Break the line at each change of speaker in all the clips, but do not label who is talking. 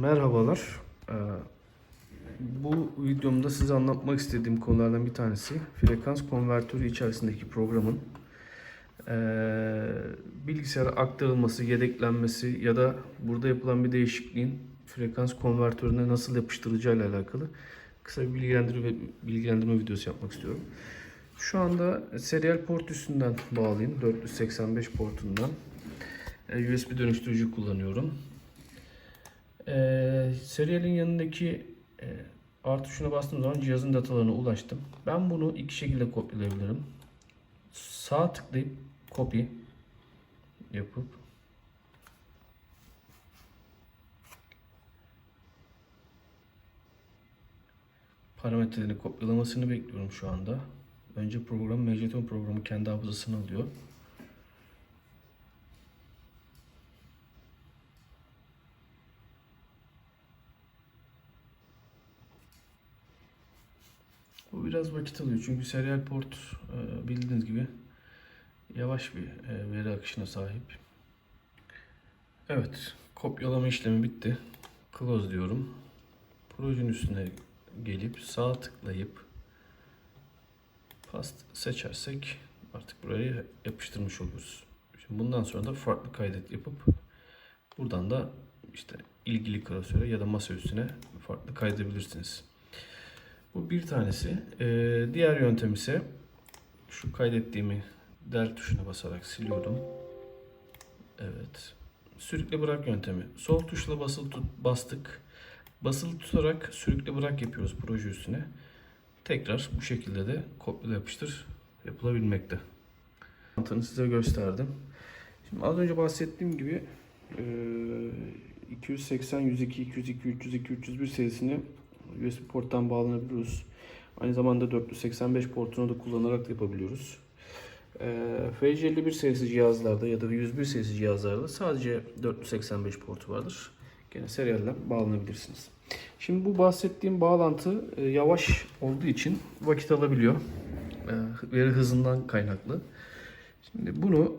Merhabalar. Ee, Bu videomda size anlatmak istediğim konulardan bir tanesi frekans konvertörü içerisindeki programın ee, bilgisayara aktarılması, yedeklenmesi ya da burada yapılan bir değişikliğin frekans konvertörüne nasıl yapıştırılacağıyla alakalı kısa bir bilgilendirme, bilgilendirme videosu yapmak istiyorum. Şu anda serial port üstünden bağlayayım. 485 portundan. Ee, USB dönüştürücü kullanıyorum. Ee, serialin yanındaki e, artı tuşuna bastığım zaman cihazın datalarına ulaştım. Ben bunu iki şekilde kopyalayabilirim. Sağ tıklayıp copy yapıp parametrelerini kopyalamasını bekliyorum şu anda. Önce program MCTON programı kendi hafızasını alıyor. Bu biraz vakit alıyor çünkü serial port e, bildiğiniz gibi yavaş bir e, veri akışına sahip. Evet, kopyalama işlemi bitti. Close diyorum. Projenin üstüne gelip sağ tıklayıp past seçersek artık buraya yapıştırmış oluruz. Şimdi bundan sonra da farklı kaydet yapıp buradan da işte ilgili klasöre ya da masa üstüne farklı kaydedebilirsiniz. Bu bir tanesi. Ee, diğer yöntem ise şu kaydettiğimi del tuşuna basarak siliyorum. Evet. Sürükle bırak yöntemi. Sol tuşla basılı tut, bastık. Basılı tutarak sürükle bırak yapıyoruz proje üstüne. Tekrar bu şekilde de kopyala yapıştır yapılabilmekte. Mantığını size gösterdim. Şimdi az önce bahsettiğim gibi e, 280, 102, 202, 302, 301 serisini USB porttan bağlanabiliyoruz. Aynı zamanda 485 portunu da kullanarak da yapabiliyoruz. Ee, FC51 serisi cihazlarda ya da 101 serisi cihazlarda sadece 485 portu vardır. Gene serialden bağlanabilirsiniz. Şimdi bu bahsettiğim bağlantı e, yavaş olduğu için vakit alabiliyor. E, veri hızından kaynaklı. Şimdi bunu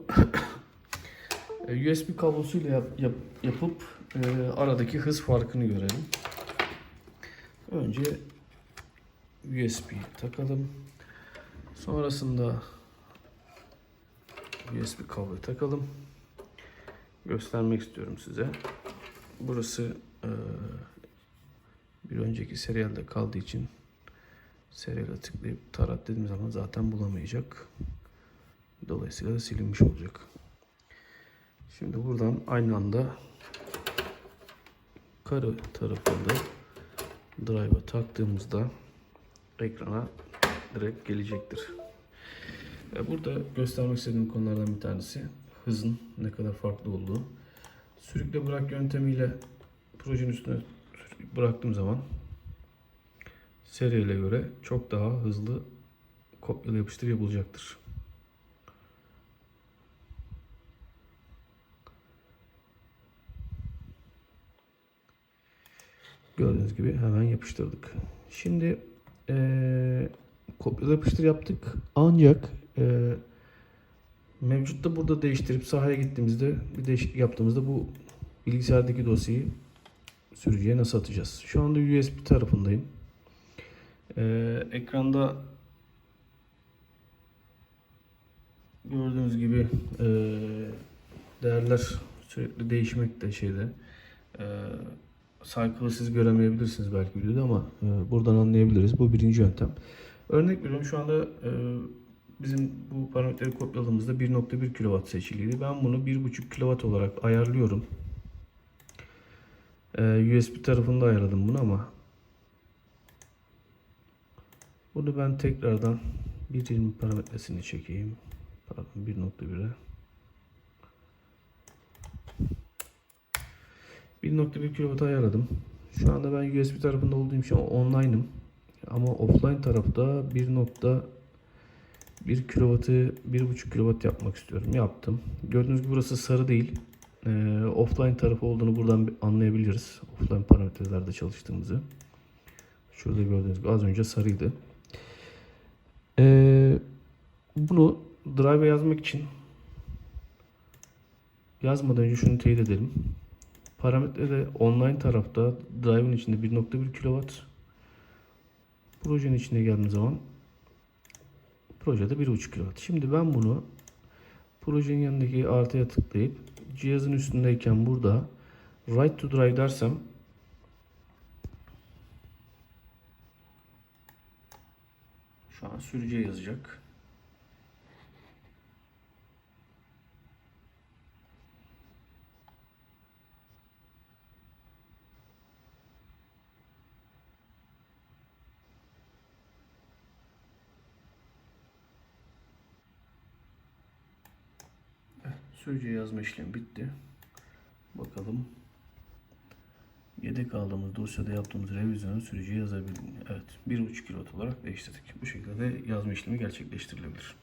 e, USB kablosuyla yap, yap, yapıp e, aradaki hız farkını görelim. Önce USB takalım. Sonrasında USB kabloyu takalım. Göstermek istiyorum size. Burası e, bir önceki serialde kaldığı için seriale tıklayıp tarat dediğim zaman zaten bulamayacak. Dolayısıyla da silinmiş olacak. Şimdi buradan aynı anda karı tarafında drive'a taktığımızda ekrana direkt gelecektir. Ve Burada göstermek istediğim konulardan bir tanesi hızın ne kadar farklı olduğu. Sürükle bırak yöntemiyle projenin üstüne bıraktığım zaman seriyle göre çok daha hızlı kopyala yapıştır yapılacaktır. Gördüğünüz gibi hemen yapıştırdık. Şimdi eee kopyala yapıştır yaptık. Ancak eee mevcutta burada değiştirip sahaya gittiğimizde bir değişiklik yaptığımızda bu bilgisayardaki dosyayı sürücüye nasıl atacağız? Şu anda USB tarafındayım. Eee, ekranda gördüğünüz gibi eee, değerler sürekli değişmekte şeyde. Eee cycle'ı siz göremeyebilirsiniz belki videoda ama e, buradan anlayabiliriz. Bu birinci yöntem. Örnek veriyorum şu anda e, bizim bu parametreleri kopyaladığımızda 1.1 kW seçiliydi. Ben bunu 1.5 kW olarak ayarlıyorum. E, USB tarafında ayarladım bunu ama bunu ben tekrardan 1.20 parametresini çekeyim. Pardon 1.1'e. 1.1 kW ayarladım. Şu anda ben USB tarafında olduğum için online'ım. Ama offline tarafta 1.1 kW'ı 1.5 kW yapmak istiyorum. Yaptım. Gördüğünüz gibi burası sarı değil. Ee, offline tarafı olduğunu buradan anlayabiliriz. Offline parametrelerde çalıştığımızı. Şurada gördüğünüz gibi az önce sarıydı. Ee, bunu drive'e yazmak için yazmadan önce şunu teyit edelim. Parametrede online tarafta drive'ın içinde 1.1 kW. Projenin içine geldiğim zaman projede 1.5 kW. Şimdi ben bunu projenin yanındaki artıya tıklayıp cihazın üstündeyken burada write to drive dersem şu an sürücüye yazacak. Sürücüye yazma işlemi bitti. Bakalım. Yedek aldığımız dosyada yaptığımız revizyonu sürücüye yazabildik. Evet. 1.5 kW olarak değiştirdik. Bu şekilde yazma işlemi gerçekleştirilebilir.